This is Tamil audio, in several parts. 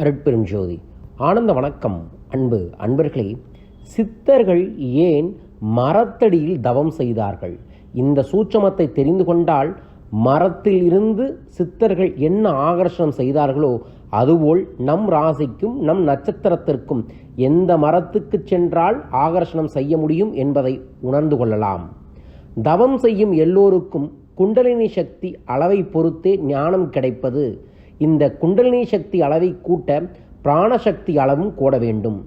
அருட்பெருஞ்சோதி ஆனந்த வணக்கம் அன்பு அன்பர்களே. சித்தர்கள் ஏன் மரத்தடியில் தவம் செய்தார்கள்? இந்த சூட்சமத்தை தெரிந்து கொண்டால் மரத்தில் இருந்து சித்தர்கள் என்ன ஆகர்ஷணம் செய்தார்களோ அதுபோல் நம் ராசிக்கும் நம் நட்சத்திரத்திற்கும் எந்த மரத்துக்கு சென்றால் ஆகர்ஷணம் செய்ய முடியும் என்பதை உணர்ந்து கொள்ளலாம். தவம் செய்யும் எல்லோருக்கும் குண்டலினி சக்தி அளவை பொறுத்தே ஞானம் கிடைப்பது இந்த குண்டலினி சக்தி அளவை கூட்ட பிராணசக்தி அளவும் கூட வேண்டும்.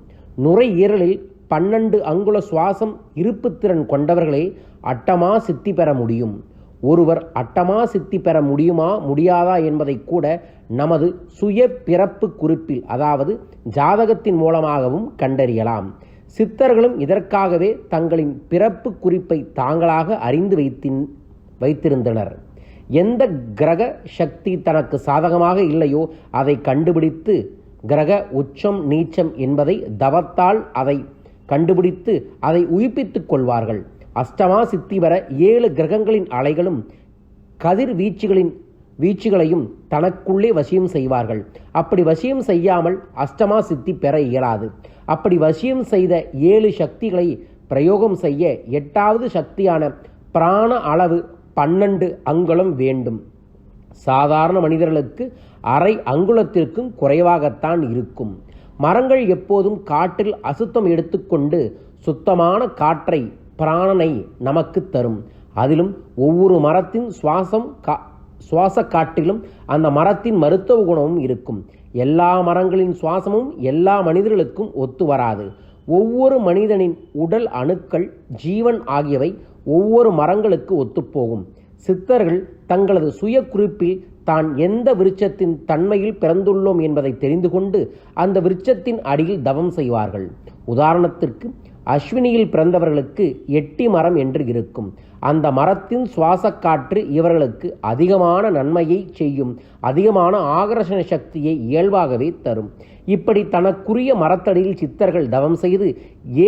நுரையீரலில் பன்னெண்டு அங்குல சுவாசம் இருப்பு திறன் கொண்டவர்களே அட்டமா சித்தி பெற முடியும். ஒருவர் அட்டமா சித்தி பெற முடியுமா முடியாதா என்பதை கூட நமது சுய பிறப்பு குறிப்பில் அதாவது ஜாதகத்தின் மூலமாகவும் கண்டறியலாம். சித்தர்களும் இதற்காகவே தங்களின் பிறப்பு குறிப்பை தாங்களாக அறிந்து வைத்தின் வைத்திருந்தனர். எந்த கிரக சக்தி தனக்கு சாதகமாக இல்லையோ அதை கண்டுபிடித்து கிரக உச்சம் நீச்சம் என்பதை தவத்தால் அதை கண்டுபிடித்து அதை உயிர்ப்பித்துக் கொள்வார்கள். அஷ்டமா சித்தி வர ஏழு கிரகங்களின் அலைகளும் கதிர் வீச்சுகளின் வீச்சுகளையும் தனக்குள்ளே வசியம் செய்வார்கள். அப்படி வசியம் செய்யாமல் அஷ்டமா சித்தி பெற இயலாது. அப்படி வசியம் செய்த ஏழு சக்திகளை பிரயோகம் செய்ய எட்டாவது சக்தியான பிராண அளவு பன்னெண்டு அங்குலம் வேண்டும். சாதாரண மனிதர்களுக்கு அரை அங்குலத்திற்கும் குறைவாகத்தான் இருக்கும். மரங்கள் எப்போதும் காற்றில் அசுத்தம் எடுத்துக்கொண்டு சுத்தமான காற்றை பிராணனை நமக்கு தரும். அதிலும் ஒவ்வொரு மரத்தின் சுவாசம் கா சுவாச காட்டிலும் அந்த மரத்தின் மருத்துவ குணமும் இருக்கும். எல்லா மரங்களின் சுவாசமும் எல்லா மனிதர்களுக்கும் ஒத்து வராது. ஒவ்வொரு மனிதனின் உடல் அணுக்கள் ஜீவன் ஆகியவை ஒவ்வொரு மரங்களுக்கு ஒத்துப்போகும். சித்தர்கள் தங்களது சுய குறிப்பில் தான் எந்த விருட்சத்தின் தன்மையில் பிறந்துள்ளோம் என்பதை தெரிந்து கொண்டு அந்த விருட்சத்தின் அடியில் தவம் செய்வார்கள். உதாரணத்திற்கு அஸ்வினியில் பிறந்தவர்களுக்கு எட்டி மரம் என்று இருக்கும். அந்த மரத்தின் சுவாசக்காற்று இவர்களுக்கு அதிகமான நன்மையை செய்யும் அதிகமான ஆகர்ஷண சக்தியை இயல்பாகவே தரும். இப்படி தனக்குரிய மரத்தடியில் சித்தர்கள் தவம் செய்து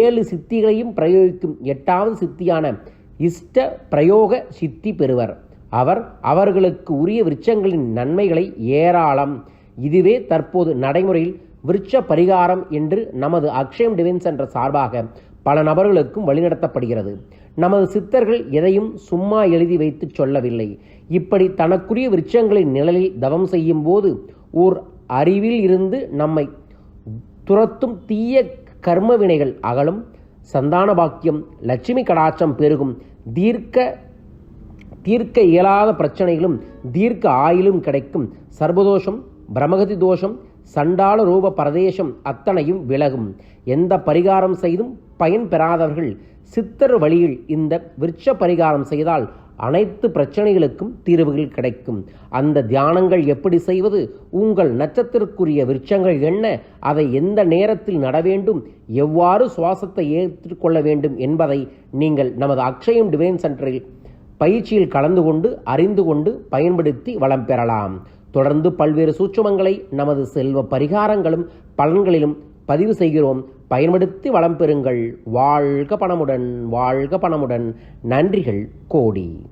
ஏழு சித்திகளையும் பிரயோகிக்கும் எட்டாவது சித்தியான இஷ்ட பிரயோக சித்தி பெறுவர். அவர் அவர்களுக்கு உரிய விருட்சங்களின் நன்மைகளை ஏராளம். இதுவே தற்போது நடைமுறையில் விருட்ச பரிகாரம் என்று நமது அக்ஷயம் டிவின்ஸ் என்ற சார்பாக பல நபர்களுக்கும் வழிநடத்தப்படுகிறது. நமது சித்தர்கள் எதையும் சும்மா எழுதி வைத்து சொல்லவில்லை. இப்படி தனக்குரிய விருட்சங்களின் நிழலில் தவம் செய்யும் போது ஓர் அறிவில் இருந்து நம்மை துரத்தும் தீய கர்மவினைகள் அகலும். சந்தான பாக்கியம் லட்சுமி கடாட்சம் பெருகும். தீர்க்க தீர்க்க இயலாத பிரச்சனைகளும் தீர்க்க ஆயிலும் கிடைக்கும். சர்வதோஷம் பிரமகதி தோஷம் சண்டாள ரூப பிரதேசம் அத்தனையும் விலகும். எந்த பரிகாரம் செய்தும் பயன் பெறாதவர்கள் சித்தர் வழியில் இந்த விருட்ச பரிகாரம் செய்தால் அனைத்து பிரச்சனைகளுக்கும் தீர்வுகள் கிடைக்கும். அந்த தியானங்கள் எப்படி செய்வது? உங்கள் நட்சத்திற்குரிய விருட்சங்கள் என்ன? அதை எந்த நேரத்தில் நட வேண்டும்? எவ்வாறு சுவாசத்தை ஏற்றுக்கொள்ள வேண்டும் என்பதை நீங்கள் நமது அக்ஷயம் டிவைன் சென்டரில் பயிற்சியில் கலந்து கொண்டு அறிந்து கொண்டு பயன்படுத்தி வளம் பெறலாம். தொடர்ந்து பல்வேறு சூட்சமங்களை நமது செல்வ பரிகாரங்களும் பலன்களிலும் பதிவு செய்கிறோம். பயன்படுத்தி வளம் பெறுங்கள். வாழ்க பணமுடன் வாழ்க பணமுடன். நன்றிகள் கோடி.